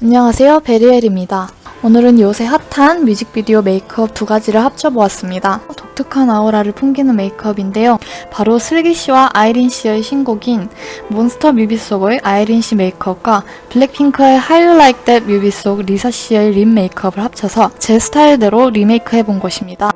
안녕하세요 베리엘입니다. 오늘은 요새 핫한 뮤직비디오 메이크업 두 가지를 합쳐보았습니다. 독특한 아우라를 풍기는 메이크업인데요. 바로 슬기 씨와 아이린 씨의 신곡인 몬스터 뮤비 속의 아이린 씨 메이크업과 블랙핑크의 How You Like That 뮤비 속 리사 씨의 립 메이크업을 합쳐서 제 스타일대로 리메이크해본 것입니다.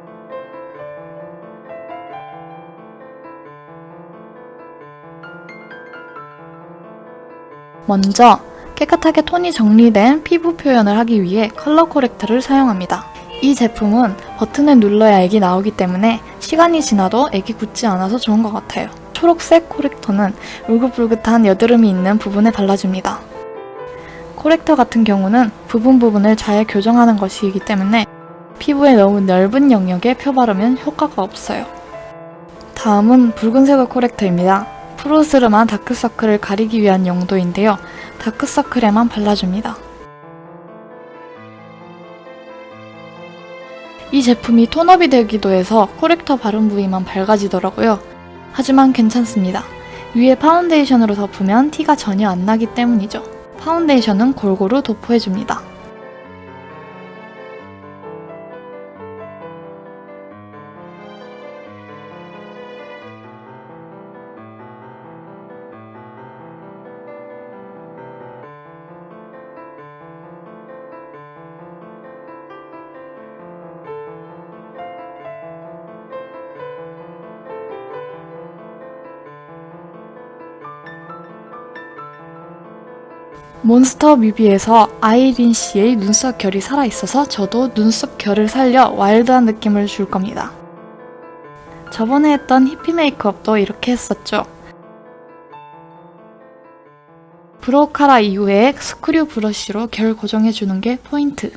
먼저 깨끗하게 톤이 정리된 피부 표현을 하기 위해 컬러 코렉터를 사용합니다. 이 제품은 버튼을 눌러야 액이 나오기 때문에 시간이 지나도 액이 굳지 않아서 좋은 것 같아요. 초록색 코렉터는 울긋불긋한 여드름이 있는 부분에 발라줍니다. 코렉터 같은 경우는 부분 부분을 잘 교정하는 것이기 때문에 피부에 너무 넓은 영역에 펴바르면 효과가 없어요. 다음은 붉은색의 코렉터입니다. 푸르스름한 다크서클을 가리기 위한 용도인데요. 다크서클에만 발라줍니다. 이 제품이 톤업이 되기도 해서 코렉터 바른 부위만 밝아지더라고요. 하지만 괜찮습니다. 위에 파운데이션으로 덮으면 티가 전혀 안 나기 때문이죠. 파운데이션은 골고루 도포해줍니다. 몬스터 뮤비에서 아이린 씨의 눈썹 결이 살아있어서 저도 눈썹 결을 살려 와일드한 느낌을 줄 겁니다. 저번에 했던 히피 메이크업도 이렇게 했었죠. 브로우 카라 이후에 스크류 브러쉬로 결 고정해주는 게 포인트.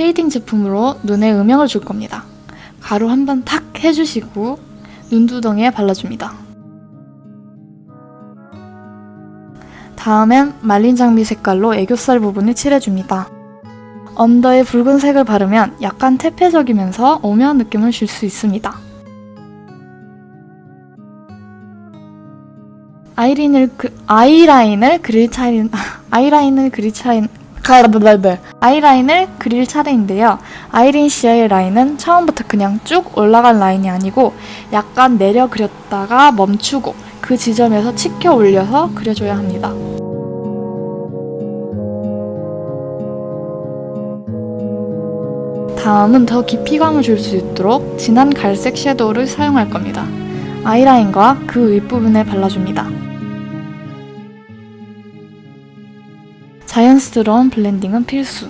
쉐이딩 제품으로 눈에 음영을 줄 겁니다. 가루 한 번 탁 해주시고 눈두덩이에 발라줍니다. 다음엔 말린 장미 색깔로 애교살 부분을 칠해줍니다. 언더에 붉은색을 바르면 약간 태폐적이면서 오묘한 느낌을 줄 수 있습니다. 아이린을 그, 아이라인을 그릴 차례 아이라인을 그릴 가라블라블. 아이라인을 그릴 차례인데요. 아이린 씨의 라인은 처음부터 그냥 쭉 올라간 라인이 아니고 약간 내려 그렸다가 멈추고 그 지점에서 치켜 올려서 그려줘야 합니다. 다음은 더 깊이감을 줄 수 있도록 진한 갈색 섀도우를 사용할 겁니다. 아이라인과 그 윗부분에 발라줍니다. 자연스러운 블렌딩은 필수.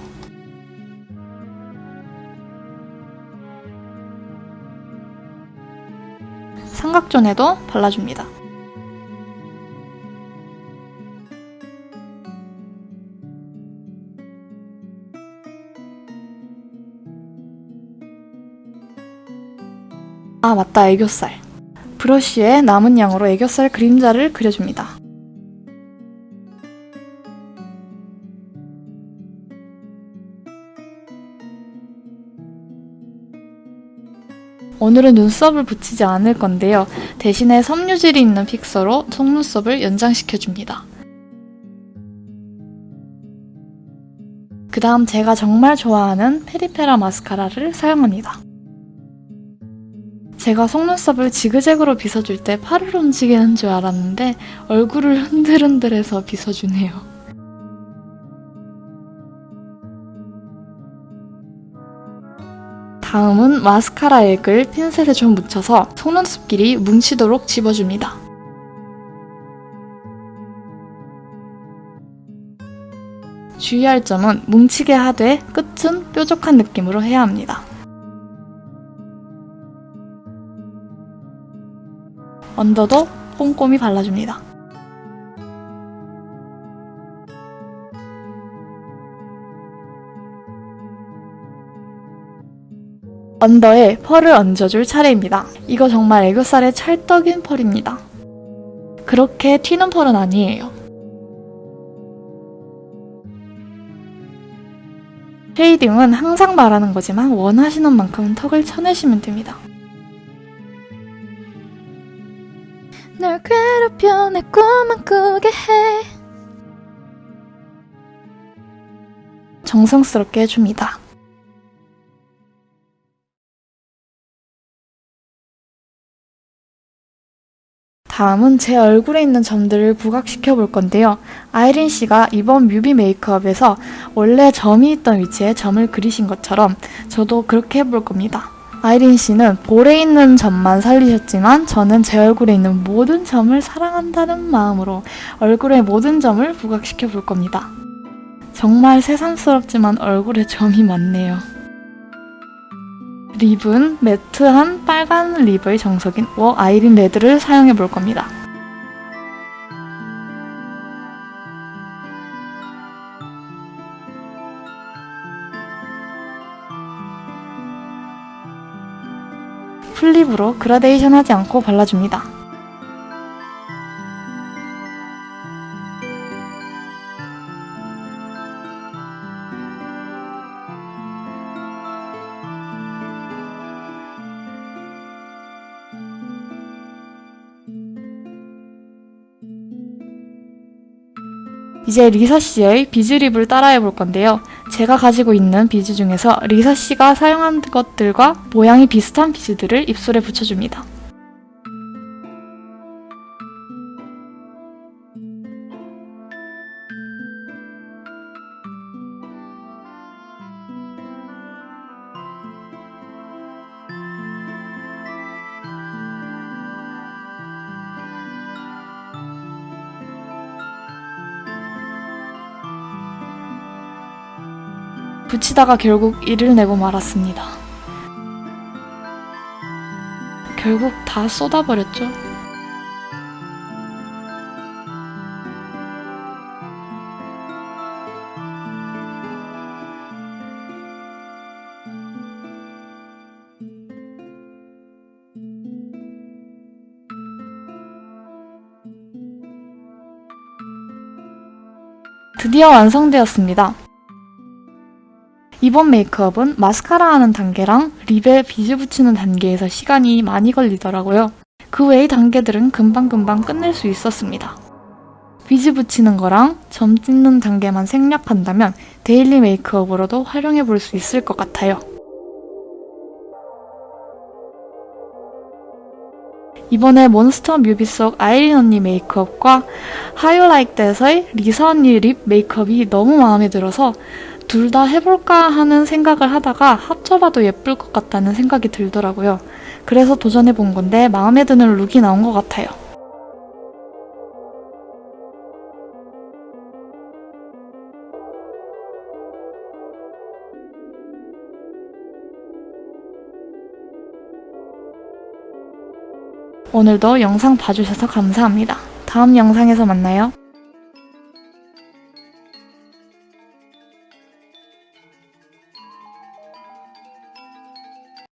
삼각존에도 발라줍니다. 아, 맞다, 애교살. 브러쉬에 남은 양으로 애교살 그림자를 그려줍니다. 오늘은 눈썹을 붙이지 않을 건데요. 대신에 섬유질이 있는 픽서로 속눈썹을 연장시켜줍니다. 그 다음 제가 정말 좋아하는 페리페라 마스카라를 사용합니다. 제가 속눈썹을 지그재그로 빗어줄 때 팔을 움직이는 줄 알았는데 얼굴을 흔들흔들해서 빗어주네요. 다음은 마스카라 액을 핀셋에 좀 묻혀서 속눈썹 길이 뭉치도록 집어줍니다. 주의할 점은 뭉치게 하되 끝은 뾰족한 느낌으로 해야 합니다. 언더도 꼼꼼히 발라줍니다. 언더에 펄을 얹어줄 차례입니다. 이거 정말 애교살의 찰떡인 펄입니다. 그렇게 튀는 펄은 아니에요. 쉐이딩은 항상 말하는 거지만 원하시는 만큼 턱을 쳐내시면 됩니다. 널 괴롭혀 내 꿈만 꾸게 해 정성스럽게 해줍니다. 다음은 제 얼굴에 있는 점들을 부각시켜 볼 건데요. 아이린 씨가 이번 뮤비 메이크업에서 원래 점이 있던 위치에 점을 그리신 것처럼 저도 그렇게 해볼 겁니다. 아이린 씨는 볼에 있는 점만 살리셨지만 저는 제 얼굴에 있는 모든 점을 사랑한다는 마음으로 얼굴의 모든 점을 부각시켜 볼 겁니다. 정말 새삼스럽지만 얼굴에 점이 많네요. 립은 매트한 빨간 립의 정석인 워 아이린 레드를 사용해 볼 겁니다. 풀립으로 그라데이션 하지 않고 발라줍니다. 이제 리사 씨의 비즈립을 따라해 볼 건데요. 제가 가지고 있는 비즈 중에서 리사 씨가 사용한 것들과 모양이 비슷한 비즈들을 입술에 붙여줍니다. 붙이다가 결국 이를 내고 말았습니다. 결국 다 쏟아버렸죠. 드디어 완성되었습니다. 이번 메이크업은 마스카라 하는 단계랑 립에 빗을 붙이는 단계에서 시간이 많이 걸리더라고요. 그 외의 단계들은 금방금방 끝낼 수 있었습니다. 빗을 붙이는 거랑 점 찍는 단계만 생략한다면 데일리 메이크업으로도 활용해 볼 수 있을 것 같아요. 이번에 몬스터 뮤비 속 아이린 언니 메이크업과 that의 리사 언니 립 메이크업이 너무 마음에 들어서 둘 다 해볼까 하는 생각을 하다가 합쳐봐도 예쁠 것 같다는 생각이 들더라고요. 그래서 도전해본 건데 마음에 드는 룩이 나온 것 같아요. 오늘도 영상 봐주셔서 감사합니다. 다음 영상에서 만나요.